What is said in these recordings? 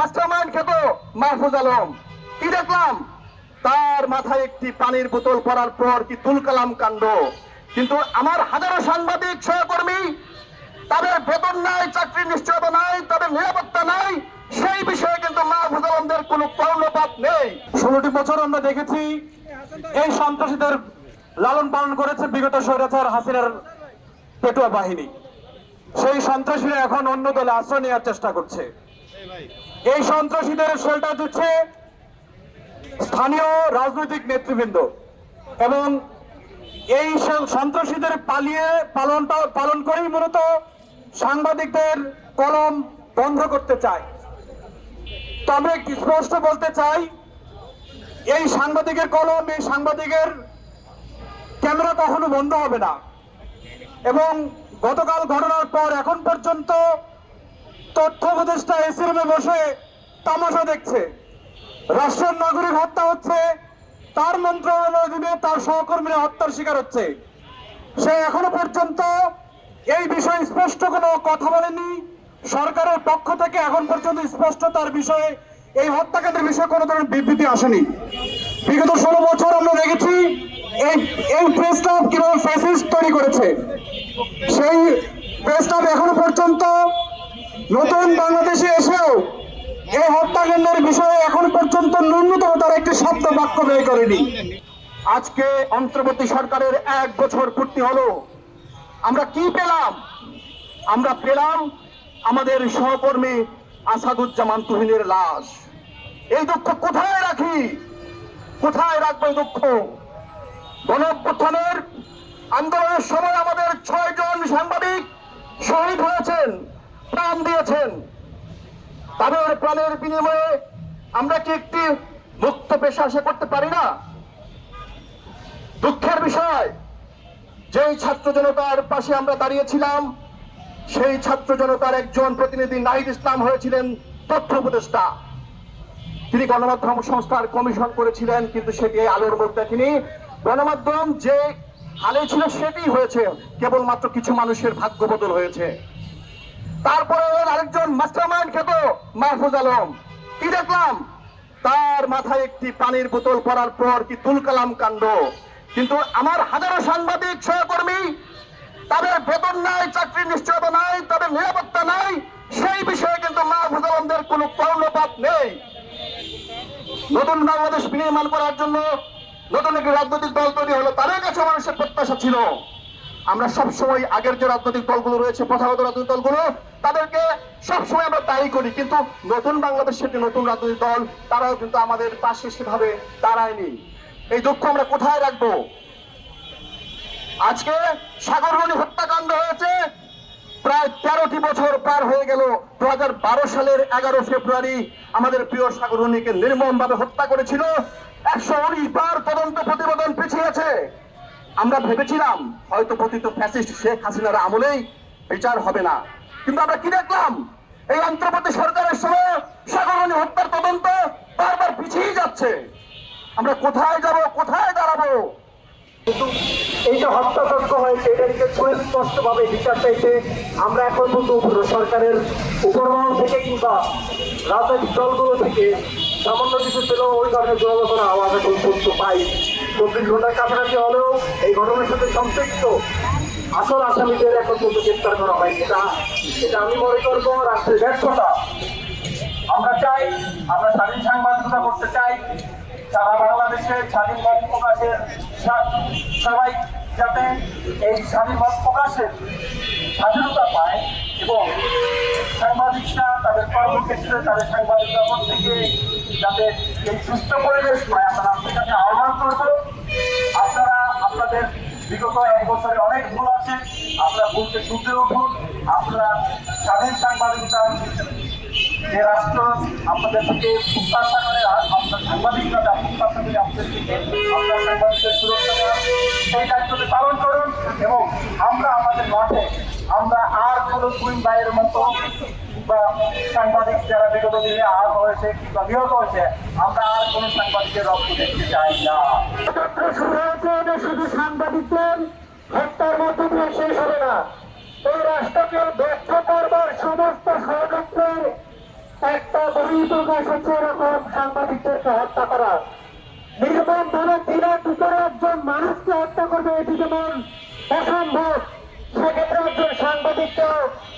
Mastermind খেত মাহফুজ আলম। কি দেখলাম? তার মাথায় একটি পানির বোতল পড়ার পর কি তুল কালাম কাণ্ড। কিন্তু আমার হাজারো সাংবাদিক, সহকর্মী, তাদের বেতন নাই, চাকরির নিশ্চয়তা নাই, তাদের নিরাপত্তা নাই, সেই বিষয়ে কিন্তু মাহফুজ আলমদের কোনো কর্ণপাত নেই। ষোলোটি বছর আমরা দেখেছি এই সন্ত্রাসীদের লালন পালন করেছে বিগত স্বৈরাচার হাসিনার পেটুয়া বাহিনী। সেই সন্ত্রাসীরা এখন অন্য দলে আশ্রয় নেওয়ার চেষ্টা করছে। এই সন্ত্রাসীদের শেল্টার দিচ্ছে স্থানীয় রাজনৈতিক নেতৃবৃন্দ। এবং এই সন্ত্রাসীদের পালিয়ে পালনটা পালন করেই মূলত সাংবাদিকদের কলম বন্ধ করতে চায়। তবে স্পষ্ট বলতে চাই, এই সাংবাদিকের কলম, এই সাংবাদিকের ক্যামেরা কখনো বন্ধ হবে না। এবং গতকাল ঘটনার পর এখন পর্যন্ত তথ্য উপদেষ্টা এসি রুমে বসে তামাশা দেখছে। রাষ্ট্রের নাগরিক হত্যা হচ্ছে, তার মন্ত্রণালয় দিনে তার সহকর্মীরা হত্যার শিকার হচ্ছে। সে এখনও পর্যন্ত এই বিষয়ে স্পষ্ট কোনো কথা বলেনি। সরকারের পক্ষ থেকে এখন পর্যন্ত স্পষ্ট তার বিষয়ে এই হত্যাকাণ্ডের বিষয়ে কোনো ধরনের বিবৃতি আসেনি। বিগত ষোলো বছর আমরা দেখেছি, এই এই প্রেস ক্লাব কীভাবে ফেসিস তৈরি করেছে। সেই প্রেস ক্লাব এখনও পর্যন্ত নতুন বাংলাদেশে এসেও এই হত্যাকাণ্ডের বিষয়ে এখন পর্যন্ত ন্যূনতম তার একটি শব্দ বাক্য ব্যয় করেনি। আজকে অন্তর্বর্তী সরকারের এক বছর পূর্তি হলো। আমরা কি পেলাম? আমরা পেলাম আমাদের সহকর্মী আসাদুজ্জামান তুহিনের লাশ। এই দুঃখ কোথায় রাখি? কোথায় রাখব এই দুঃখ? গণঅভ্যুত্থানের আন্দোলনের সময় আমাদের ছয়জন সাংবাদিক শহীদ হয়েছেন। প্রাণ দিয়েছেন। তাদের প্রাণের বিনিময়ে আমরা কি একটি মুক্ত পেশা আশা করতে পারি না? দুঃখের বিষয়, যেই ছাত্র জনতার পাশে আমরা দাঁড়িয়েছিলাম, সেই ছাত্র জনতার একজন প্রতিনিধি নাহিদ ইসলাম হয়েছিলেন তথ্য উপদেষ্টা। তিনি গণমাধ্যম সংস্থার কমিশন করেছিলেন, কিন্তু সেটি আলোর মুখ দেখেনি। গণমাধ্যম যে হালে ছিল সেটি হয়েছে, কেবলমাত্র কিছু মানুষের ভাগ্য বদল হয়েছে। তারপরে আরেকজন মাস্টারমাইন্ড খেত, মাহফুজ আলম। কি দেখলাম? তার মাথায় একটি পানির বোতল পড়ার পর কি তুল কালাম কাণ্ড। কিন্তু আমার হাজারো সাংবাদিক, সহকর্মী, তাদের বেতন নাই, চাকরির নিশ্চয়তা নাই, তাদের নিরাপত্তা নাই, সেই বিষয়ে কিন্তু মাহফুজ আলমদের কোনো কর্ণপাত নেই। নতুন বাংলাদেশ বিনির্মাণ করার জন্য নতুন একটি রাজনৈতিক দল তৈরি হলো, তাদের কাছে মানুষের প্রত্যাশা ছিল। আমরা সবসময় আগের যে রাজনৈতিক দলগুলো রয়েছে, প্রথাগত রাজনৈতিক দলগুলো, তাদেরকে সবসময় আমরা দায়ী করি। কিন্তু নতুন বাংলাদেশের যে নতুন রাজনৈতিক দল, তারাও কিন্তু আমাদের পাশে সেভাবে দাঁড়ায়নি। এই দুঃখ আমরা কোথায় রাখব? আজকে সাগরমণি হত্যাকাণ্ড হয়েছে। প্রায় তেরোটি বছর পার হয়ে গেল। দু হাজার বারো সালের এগারো ফেব্রুয়ারি আমাদের প্রিয় সাগরণীকে নির্মম ভাবে হত্যা করেছিল। একশো উনিশ বার তদন্ত প্রতিবেদন পিছিয়েছে আমরা ভেবেছিলাম হয়তো পতিত ফ্যাসিস্ট শেখ হাসিনার আমলেই বিচার হবে না। কিন্তু আমরা কি দেখলাম? এই অন্তর্বর্তী সরকারের সময় সাগরণী হত্যার তদন্ত বারবার পিছিয়ে যাচ্ছে। আমরা কোথায় যাব, কোথায় দাঁড়াবো? কিন্তু এই যে হত্যাযজ্ঞ হয়েছে এটাকে সুস্পষ্ট ভাবে বিচার চাইতে আমরা এখন পর্যন্ত সরকারের উপরমহল থেকে কিংবা রাজনৈতিক দলগুলো থেকে সামান্য কিছু পেলেও ওই ধরনের দুরালোচনা আওয়াজ এখন পর্যন্ত পাই। চব্বিশ ঘণ্টার কাছাকাছি হলেও এই ঘটনার সাথে সম্পৃক্ত। আসল আসামিদের এখন পর্যন্ত গ্রেপ্তার করা হয়। এটা এটা আমি মনে করব রাষ্ট্রের ব্যর্থতা। আমরা চাই, আমরা স্বাধীন সাংবাদিকতা করতে চাই। সারা বাংলাদেশে স্বাধীন মত প্রকাশের সবাই যাতে এই স্বাধীন মত প্রকাশের স্বাধীনতা পায় এবং সাংবাদিকরা তাদের কর্মক্ষেত্রে, তাদের সাংবাদিকতা থেকে যাতে এই সুস্থ পরিবেশ পায়। আমরা আপনার কাছে আহ্বান করব। আপনাদের বিগত এক বছরে অনেক ভুল আছে। আপনারা ভুলকে শুনতে উঠুন আপনারা স্বাধীন সাংবাদিকতা যে রাষ্ট্র, আপনাদের থেকে প্রত্যাশা করে আপনার সাংবাদিকরা যা প্রত্যাশা করে আপনাদের সাংবাদিকদের সুরক্ষা দেওয়া, সেই দায়িত্বটি পালন করুন এবং আমরা আমাদের মাঠে আমরা আর কোনো কুইন ভাইয়ের মতো বা সাংবাদিক যারা বিগত দিনে আহত হয়েছে কিংবা নিহত হয়েছে, আমরা আর কোনো সাংবাদিকের রক্ত দেখতে চাই না। শুধু সাংবাদিকদের হত্যার শেষ হবে না। এই রাষ্ট্রকে ব্যর্থ করবার সমস্ত ষড়যন্ত্রের একটা বই প্রকাশ হচ্ছে এরকম সাংবাদিকদেরকে হত্যা করা নির্মম ভাবে দিনে দুপুরে একজন মানুষকে হত্যা করবে এটি যেমন অসম্ভব। সেক্ষেত্রে একজন সাংবাদিককে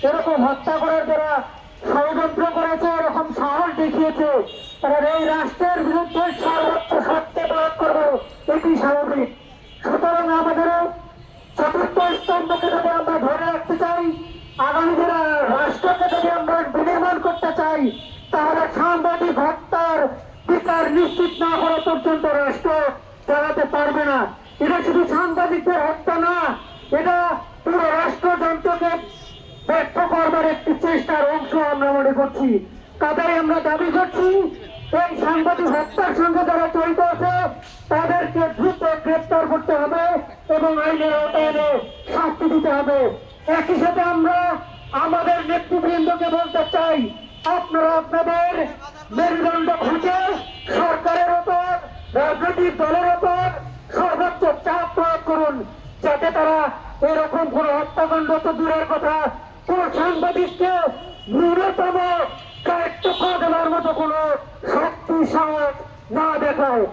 এরকম হত্যা করার যারা ষড়যন্ত্র করেছে, এরকম সাহস দেখিয়েছে, তারা এই রাষ্ট্রের বিরুদ্ধে সর্বোচ্চ সত্যে প্রয়োগ করবে এটি স্বাভাবিক। সুতরাং আমাদের চতুর্থ স্তম্ভকে যদি আমরা ধরে রাখতে চাই, আগামী দিনে রাষ্ট্রকে যদি আমরা বিনির্মাণ করতে চাই, তাহলে সাংবাদিক হত্যার বিচার নিশ্চিত না করা পর্যন্ত রাষ্ট্র চালাতে পারবে না। এটা শুধু সাংবাদিকদের হত্যা না, এটা পুরো রাষ্ট্রযন্ত্রকে ব্যর্থ করবার একটি চেষ্টার অংশ আমরা মনে করছি। তাদের আমরা দাবি করছি, এই সাংবাদিক হত্যার সঙ্গে যারা জড়িত আছে, তাদেরকে দ্রুত গ্রেপ্তার করতে হবে এবং আইনের আওতায় শাস্তি দিতে হবে। একই সাথে আমরা আমাদের নেতৃবৃন্দকে বলতে চাই, আপনারা আপনাদের মেরুদণ্ড খুঁজে সরকারের ওপর, রাজনৈতিক দলের ওপর সর্বোচ্চ চাপ প্রয়োগ করুন, যাতে তারা এরকম কোন হত্যাকাণ্ড তো দূরের কথা। কোন সাংবাদিককে ন্যূনতম কায়ত্ত দেওয়ার মতো কোন শক্তি সাহস না দেখায়